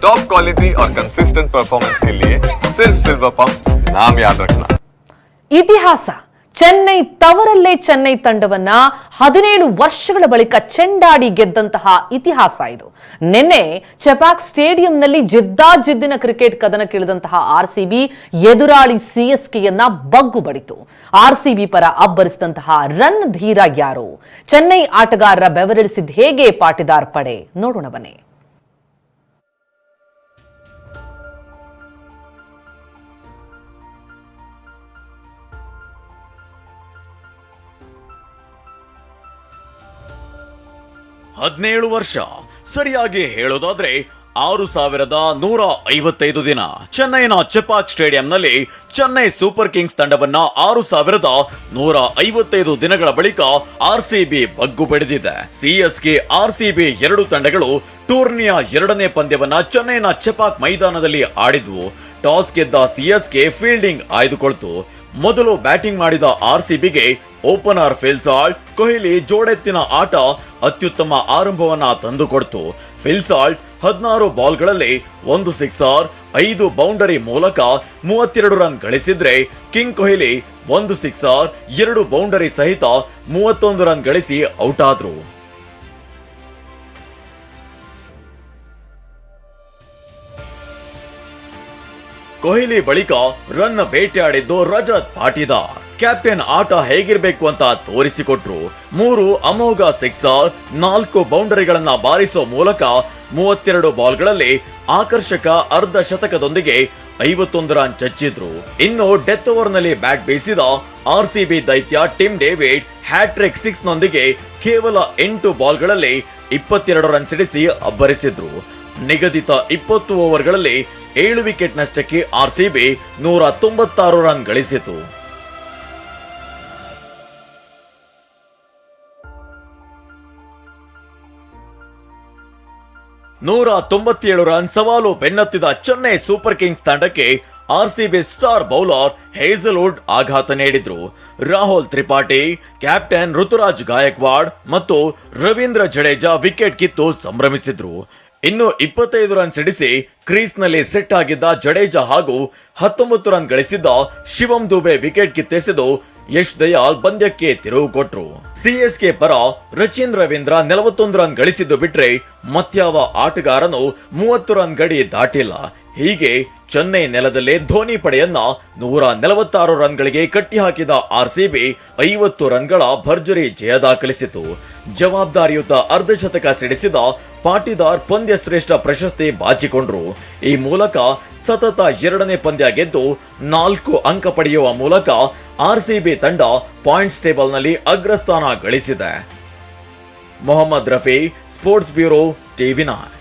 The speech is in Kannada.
टॉप क्वालिटी और कंसिस्टेंट परफॉर्मेंस के लिए सिर्फ सिल्वर पंप नाम याद रखना ಇತಿಹಾಸ ಚೆನ್ನೈ ತವರಲ್ಲೇ ಚೆನ್ನೈ ತಂಡವನ್ನ ಹದಿನೇಳು ವರ್ಷಗಳ ಬಳಿಕ ಚೆಂಡಾಡಿ ಗೆದ್ದಂತಹ ಇತಿಹಾಸ ಇದು ನಿನ್ನೆ ಚೆಪಾಕ್ ಸ್ಟೇಡಿಯಂನಲ್ಲಿ ಜಿದ್ದಾಜಿದ್ದಿನ ಕ್ರಿಕೆಟ್ ಕದನಕ್ಕಿಳಿದಂತಹ ಆರ್ಸಿಬಿ ಎದುರಾಳಿ ಸಿಎಸ್ಕೆಯನ್ನ ಬಗ್ಗು ಬಡಿತು ಆರ್ಸಿಬಿ ಪರ ಅಬ್ಬರಿಸಿದಂತಹ ರನ್ ಧೀರ ಯಾರು ಚೆನ್ನೈ ಆಟಗಾರರ ಬೆವರಿಳಿಸಿದ ಹೇಗೆ ಪಾಟಿದಾರ್ ಪಡೆ ನೋಡೋಣ ಬನ್ನಿ ಹದಿನೇಳು ವರ್ಷ. ಸರಿಯಾಗಿ ಹೇಳೋದಾದ್ರೆ ಆರು ಸಾವಿರದ ನೂರ ಐವತ್ತೈದು ದಿನ. ಚೆನ್ನೈನ ಚೆಪಾಕ್ ಸ್ಟೇಡಿಯಂನಲ್ಲಿ ಚೆನ್ನೈ ಸೂಪರ್ ಕಿಂಗ್ಸ್ ತಂಡವನ್ನ ಆರು ಸಾವಿರದ ನೂರ ಐವತ್ತೈದು ದಿನಗಳ ಬಳಿಕ ಆರ್ ಸಿ ಬಿ ಬಗ್ಗು ಬಡಿದಿದೆ. ಸಿಎಸ್ಕೆ ಆರ್ಸಿಬಿ ಎರಡು ತಂಡಗಳು ಟೂರ್ನಿಯ ಎರಡನೇ ಪಂದ್ಯವನ್ನ ಚೆನ್ನೈನ ಚೆಪಾಕ್ ಮೈದಾನದಲ್ಲಿ ಆಡಿದ್ವು. ಟಾಸ್ ಗೆದ್ದ ಸಿಎಸ್ಕೆ ಫೀಲ್ಡಿಂಗ್ ಆಯ್ದುಕೊಳ್ತು. ಮೊದಲು ಬ್ಯಾಟಿಂಗ್ ಮಾಡಿದ ಆರ್ಸಿಬಿಗೆ ಓಪನರ್ ಫಿಲ್ಸಾಲ್ಟ್ ಕೊಹ್ಲಿ ಜೋಡೆತ್ತಿನ ಆಟ ಅತ್ಯುತ್ತಮ ಆರಂಭವನ್ನ ತಂದುಕೊಡ್ತು. ಫಿಲ್ಸಾಲ್ಟ್ ಹದಿನಾರು ಬಾಲ್ಗಳಲ್ಲಿ ಒಂದು ಸಿಕ್ಸರ್, ಐದು ಬೌಂಡರಿ ಮೂಲಕ ಮೂವತ್ತೆರಡು ರನ್ ಗಳಿಸಿದ್ರೆ ಕಿಂಗ್ ಕೊಹ್ಲಿ ಒಂದು ಸಿಕ್ಸರ್, ಎರಡು ಬೌಂಡರಿ ಸಹಿತ ಮೂವತ್ತೊಂದು ರನ್ ಗಳಿಸಿ ಔಟ್ ಆದ್ರು ಕೊಹ್ಲಿ ಬಳಿಕ ರನ್ ಬೇಟೆಯಾಡಿದ್ದು ರಜತ್ ಪಾಟಿದಾರ್. ಕ್ಯಾಪ್ಟನ್ ಆಟ ಹೇಗಿರಬೇಕು ಅಂತ ತೋರಿಸಿಕೊಟ್ರು. ಮೂರು ಅಮೋಘ ಸಿಕ್ಸರ್, ನಾಲ್ಕು ಬೌಂಡರಿಗಳನ್ನ ಬಾರಿಸೋ ಮೂಲಕ ಮೂವತ್ತೆರಡು ಬಾಲ್ಗಳಲ್ಲಿ ಆಕರ್ಷಕ ಅರ್ಧ ಶತಕದೊಂದಿಗೆ ಐವತ್ತೊಂದು ರನ್ ಚಚ್ಚಿದ್ರು. ಇನ್ನು ಡೆತ್ ಓವರ್ನಲ್ಲಿ ಬ್ಯಾಟ್ ಬೀಸಿದ ಆರ್ಸಿಬಿ ದೈತ್ಯ ಟಿಮ್ ಡೇವಿಡ್ ಹ್ಯಾಟ್ರಿಕ್ ಸಿಕ್ಸ್ ನೊಂದಿಗೆ ಕೇವಲ ಎಂಟು ಬಾಲ್ಗಳಲ್ಲಿ ಇಪ್ಪತ್ತೆರಡು ರನ್ ಸಿಡಿಸಿ ಅಬ್ಬರಿಸಿದ್ರು. ನಿಗದಿತ ಇಪ್ಪತ್ತು ಓವರ್ಗಳಲ್ಲಿ ಏಳು ವಿಕೆಟ್ ನಷ್ಟಕ್ಕೆ ಆರ್ಸಿಬಿ ನೂರ ತೊಂಬತ್ತಾರು ರನ್ ಗಳಿಸಿತು. ನೂರ ತೊಂಬತ್ತೇಳು ರನ್ ಸವಾಲು ಬೆನ್ನತ್ತಿದ ಚೆನ್ನೈ ಸೂಪರ್ ಕಿಂಗ್ಸ್ ತಂಡಕ್ಕೆ ಆರ್ಸಿಬಿ ಸ್ಟಾರ್ ಬೌಲರ್ ಹೇಸಲ್ವುಡ್ ಆಘಾತ ನೀಡಿದ್ರು. ರಾಹುಲ್ ತ್ರಿಪಾಠಿ, ಕ್ಯಾಪ್ಟನ್ ಋತುರಾಜ್ ಗಾಯಕ್ವಾಡ್ ಮತ್ತು ರವೀಂದ್ರ ಜಡೇಜಾ ವಿಕೆಟ್ ಕಿತ್ತು ಸಂಭ್ರಮಿಸಿದ್ರು. ಇನ್ನು ಇಪ್ಪತ್ತೈದು ರನ್ ಸಿಡಿಸಿ ಕ್ರೀಸ್ನಲ್ಲಿ ಸೆಟ್ ಆಗಿದ್ದ ಜಡೇಜಾ ಹಾಗೂ ಹತ್ತೊಂಬತ್ತು ರನ್ ಗಳಿಸಿದ್ದ ಶಿವಂ ದುಬೆ ವಿಕೆಟ್ ಕಿತ್ತೆಸೆದು ಯಶ್ ದಯಾಲ್ ಪಂದ್ಯಕ್ಕೆ ತಿರುವು ಕೊಟ್ರು ಸಿಎಸ್ಕೆ ಪರ ರಚಿನ್ ರವೀಂದ್ರ ನಲವತ್ತೊಂದು ರನ್ ಗಳಿಸಿದ್ದು ಬಿಟ್ರೆ ಮತ್ಯಾವ ಆಟಗಾರನು ಮೂವತ್ತು ರನ್ ಗಡಿ ದಾಟಿಲ್ಲ. ಹೀಗೆ ಚೆನ್ನೈ ನೆಲದಲ್ಲೇ ಧೋನಿ ಪಡೆಯನ್ನ ನೂರ ನಲವತ್ತಾರು ರನ್ಗಳಿಗೆ ಕಟ್ಟಿಹಾಕಿದ ಆರ್ಸಿಬಿ ಐವತ್ತು ರನ್ಗಳ ಭರ್ಜರಿ ಜಯ ದಾಖಲಿಸಿತು. ಜವಾಬ್ದಾರಿಯುತ ಅರ್ಧಶತಕ ಸಿಡಿಸಿದ ಪಾಟಿದಾರ್ ಪಂದ್ಯ ಶ್ರೇಷ್ಠ ಪ್ರಶಸ್ತಿ ಬಾಚಿಕೊಂಡ್ರು. ಈ ಮೂಲಕ ಸತತ ಎರಡನೇ ಪಂದ್ಯ ಗೆದ್ದು ನಾಲ್ಕು ಅಂಕ ಪಡೆಯುವ ಮೂಲಕ ಆರ್ಸಿಬಿ ತಂಡ ಪಾಯಿಂಟ್ಸ್ ಟೇಬಲ್ನಲ್ಲಿ ಅಗ್ರಸ್ಥಾನ ಗಳಿಸಿದೆ. Mohammed Rafi, sports bureau, TV nine